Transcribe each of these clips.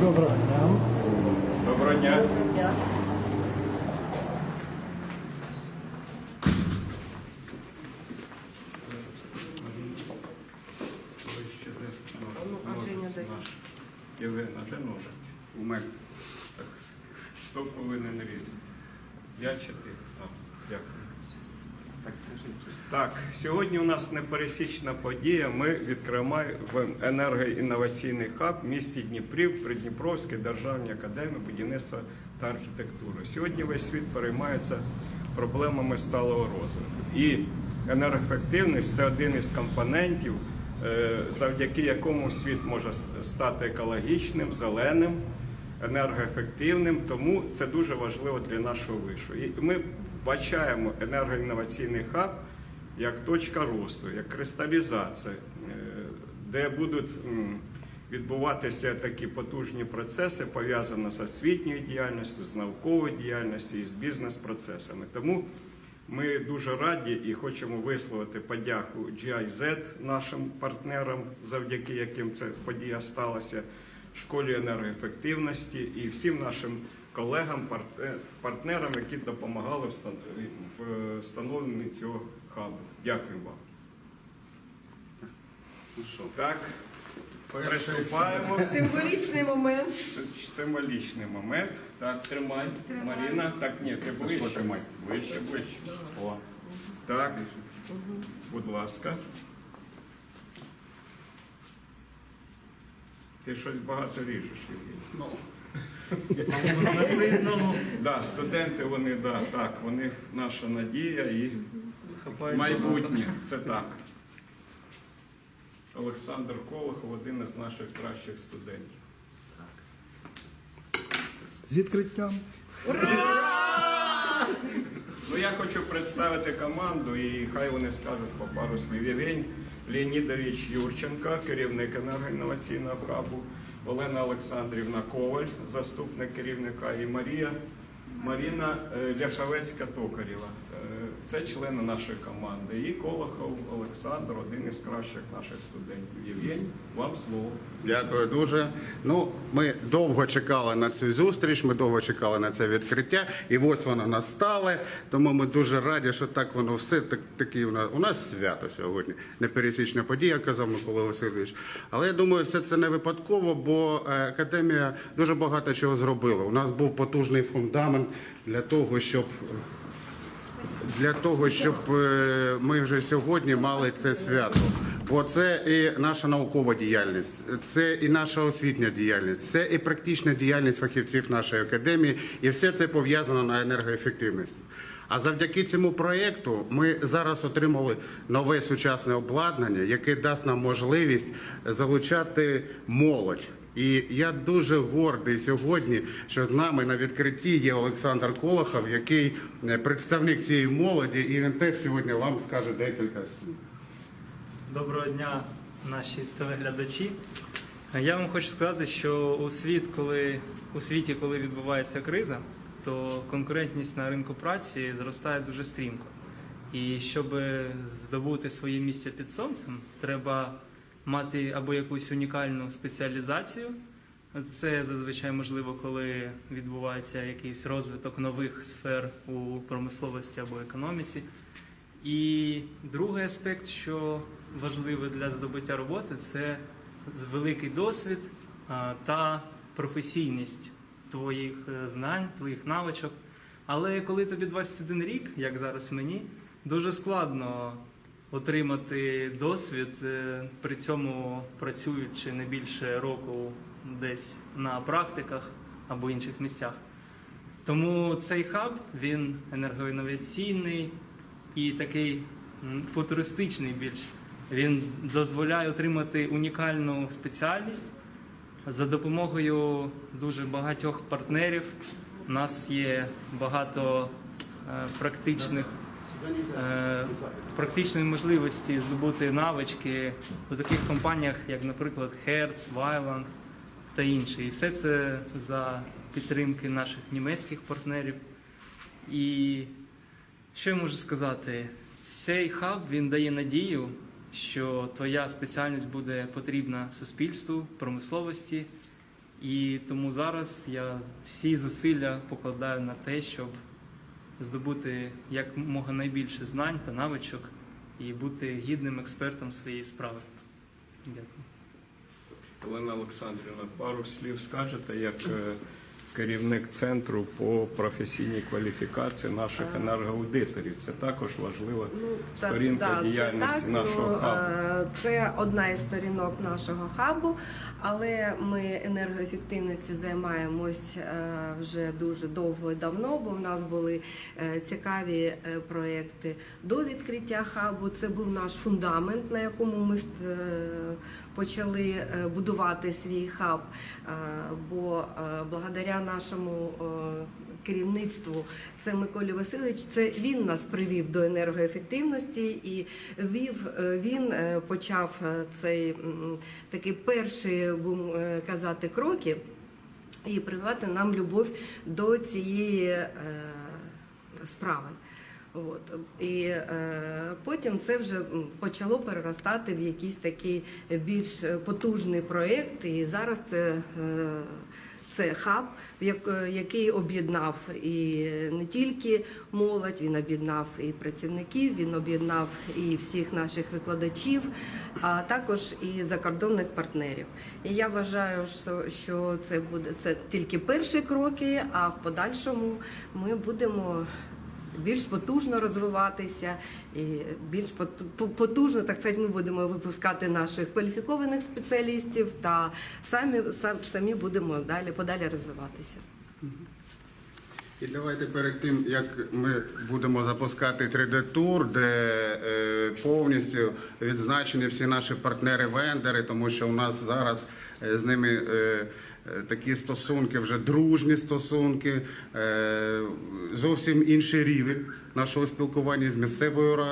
Доброго дня. Доброго дня. Ну, а Женя дай. Євгена, де ножиці? У мене. Так. Хто повинен різати? Я чи ти? А, дякую. Так, сьогодні у нас непересічна подія. Ми відкриваємо енергоінноваційний хаб в місті Дніпрів при Дніпровській державній академії будівництва та архітектури. Сьогодні весь світ переймається проблемами сталого розвитку. І енергоефективність це один із компонентів, е, завдяки якому світ може стати екологічним, зеленим енергоефективним, тому це дуже важливо для нашого вишу. І ми вбачаємо енергоінноваційний хаб як точка росту, як кристалізація, е, де будуть відбуватися такі потужні процеси, пов'язані з освітньою діяльністю, з науковою діяльністю і з бізнес-процесами. Тому ми дуже раді і хочемо висловити подяку GIZ нашим партнерам, завдяки яким ця подія сталася, школі енергоефективності і всім нашим колегам, партнерам, які допомагали в встановленні цього хабу. Дякую вам. Ну Так, приступаємо. Символічний момент. Символічний момент. Так, тримай. Тримай. Маріна, так, ні, ти ближче. тримай. Вище, вище. О. Так, будь ласка. Ти щось багато ріжеш, Євгеній. Да, студенти, вони, да, так, вони наша надія і майбутнє. Це так. Олександр Колохов, один із наших кращих студентів. З відкриттям. Ну, я хочу представити команду, і хай вони скажуть по пару слів. Євгень Леонідович Юрченко, керівник енергоінноваційного хабу, Олена Олександрівна Коваль, заступник керівника, і Марія Маріна е, Ляшавецька Токарєва. Це члени нашої команди. І Колохов Олександр, один із кращих наших студентів. Євгень, вам слово. Дякую дуже. Ну, ми довго чекали на цю зустріч, ми довго чекали на це відкриття, і ось воно настало. Тому ми дуже раді, що так воно все так, такі у нас у нас свято сьогодні. Непересічна подія, казав Микола Васильович. Але я думаю, все це не випадково, бо е, академія дуже багато чого зробила. У нас був потужний фундамент для того, щоб для того, щоб е, ми вже сьогодні мали це свято. Бо це і наша наукова діяльність, це і наша освітня діяльність, це і практична діяльність фахівців нашої академії, і все це пов'язано на енергоефективності. А завдяки цьому проєкту ми зараз отримали нове сучасне обладнання, яке дасть нам можливість залучати молодь. І я дуже гордий сьогодні, що з нами на відкритті є Олександр Колохов, який е, представник цієї молоді, і він теж сьогодні вам скаже декілька слів. Доброго дня, наші телеглядачі. Я вам хочу сказати, що у світ, коли у світі, коли відбувається криза, то конкурентність на ринку праці зростає дуже стрімко. І щоб здобути своє місце під сонцем, треба мати або якусь унікальну спеціалізацію. Це зазвичай можливо, коли відбувається якийсь розвиток нових сфер у промисловості або економіці. І другий аспект, що важливий для здобуття роботи, це великий досвід та професійність твоїх е, знань, твоїх навичок. Але коли тобі 21 рік, як зараз мені, дуже складно отримати досвід, е, при цьому працюючи не більше року десь на практиках або інших місцях. Тому цей хаб він енергоінноваційний і такий футуристичний більш. Він дозволяє отримати унікальну спеціальність за допомогою дуже багатьох партнерів. У нас є багато е, практичних практичної можливості здобути навички у таких компаніях, як, наприклад, Hertz, Weiland та інші. І все це за підтримки наших німецьких партнерів. І що я можу сказати? Цей хаб він дає надію, що твоя спеціальність буде потрібна суспільству, промисловості І тому зараз я всі зусилля покладаю на те, щоб здобути як мога найбільше знань та навичок і бути гідним експертом своєї справи. Дякую. Олена Олександрівна, пару слів скажете як е, керівник центру по професійній кваліфікації наших енергоаудиторів. Це також важлива Ну, так, сторінка це діяльності так, нашого ну, хабу. е, Це одна із сторінок нашого хабу, але ми енергоефективністю займаємось е, вже дуже довго і давно, бо в нас були е, цікаві проекти до відкриття хабу. Це був наш фундамент, на якому ми почали е, будувати свій хаб. Е, Бо е, благодаря нашому керівництву це Миколі Васильович. Це він нас привів до енергоефективності і вів він почав цей такий перший будемо казати кроки і прививати нам любов до цієї справи. От. І е, потім це вже почало переростати в якийсь такий більш потужний проєкт. І зараз це, е, це хаб, який об'єднав і не тільки молодь, він об'єднав і працівників, він об'єднав і всіх наших викладачів, а також і закордонних партнерів. І я вважаю, що, що це буде це тільки перші кроки, а в подальшому ми будемо більш потужно розвиватися і більш потужно, так сказати, ми будемо випускати наших кваліфікованих спеціалістів та самі сам- самі будемо далі подалі розвиватися. І давайте перед тим, як ми будемо запускати 3D-тур, де е, повністю відзначені всі наші партнери-вендори, тому що у нас зараз е, з ними е, такі стосунки, вже дружні стосунки, е, зовсім інший рівень нашого спілкування з місцевою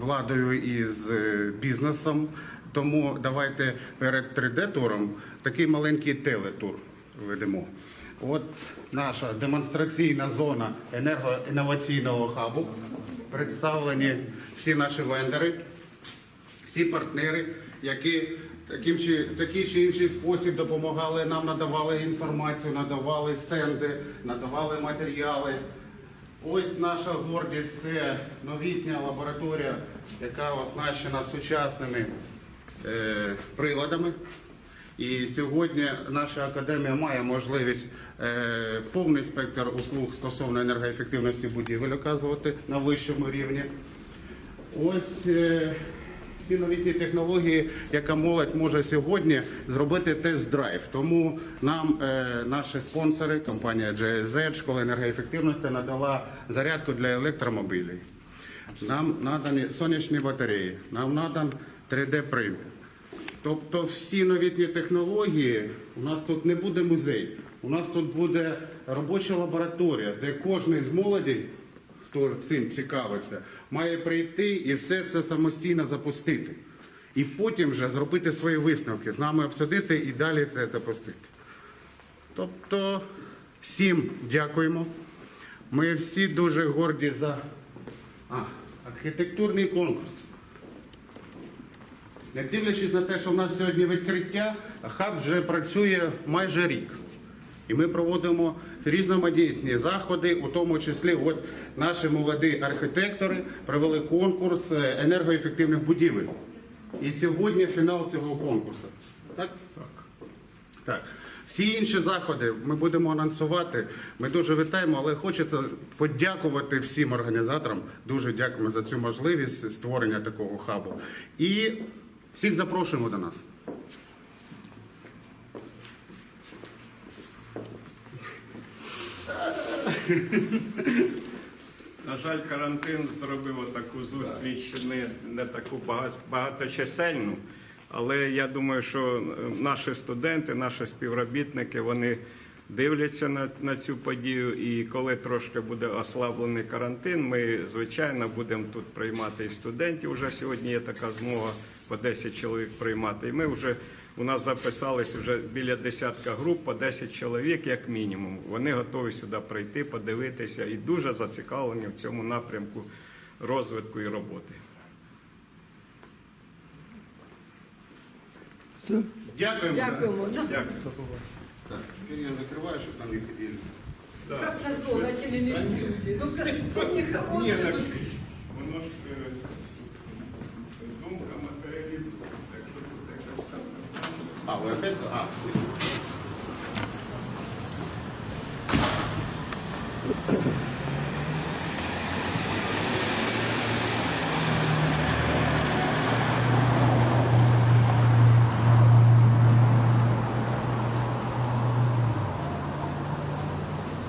владою і з е, бізнесом. Тому давайте перед 3D-туром такий маленький телетур ведемо. От наша демонстраційна зона енергоінноваційного хабу. Представлені всі наші вендори, всі партнери, які таким чи, такий чи інший спосіб допомагали нам, надавали інформацію, надавали стенди, надавали матеріали. Ось наша гордість це новітня лабораторія, яка оснащена сучасними е, приладами. І сьогодні наша академія має можливість е, повний спектр услуг стосовно енергоефективності будівель оказувати на вищому рівні. Ось е, ці новітні технології, яка молодь може сьогодні зробити тест-драйв. Тому нам е, наші спонсори, компанія GSZ, школа енергоефективності, надала зарядку для електромобілів. Нам надані сонячні батареї, нам надан 3D-принт. Тобто всі новітні технології, у нас тут не буде музей, у нас тут буде робоча лабораторія, де кожен з молоді, хто цим цікавиться, має прийти і все це самостійно запустити. І потім вже зробити свої висновки, з нами обсудити і далі це запустити. Тобто всім дякуємо. Ми всі дуже горді за а, архітектурний конкурс. Не дивлячись на те, що в нас сьогодні відкриття, хаб вже працює майже рік. І ми проводимо різноманітні заходи, у тому числі от наші молоді архітектори провели конкурс е, енергоефективних будівель. І сьогодні фінал цього конкурсу. Так? Так. Так. Всі інші заходи ми будемо анонсувати. Ми дуже вітаємо, але хочеться подякувати всім організаторам. Дуже дякуємо за цю можливість створення такого хабу. І всіх запрошуємо до нас. На жаль, карантин зробив таку зустріч не, не таку бага- багаточисельну, але я думаю, що е, наші студенти, наші співробітники, вони дивляться на, на цю подію. І коли трошки буде ослаблений карантин, ми звичайно будемо тут приймати і студентів. Уже сьогодні є така змога по 10 чоловік приймати. І ми вже у нас записались вже біля десятка груп по 10 чоловік, як мінімум. Вони готові сюди прийти, подивитися і дуже зацікавлені в цьому напрямку розвитку і роботи. Дякуємо. Дякуємо. Дякую. Так, теперь я закрываю, чтобы там не ходили. Да. Как назло, начали лезть люди. Ну, как- никого Ні, не так воно 啊，我要配合啊。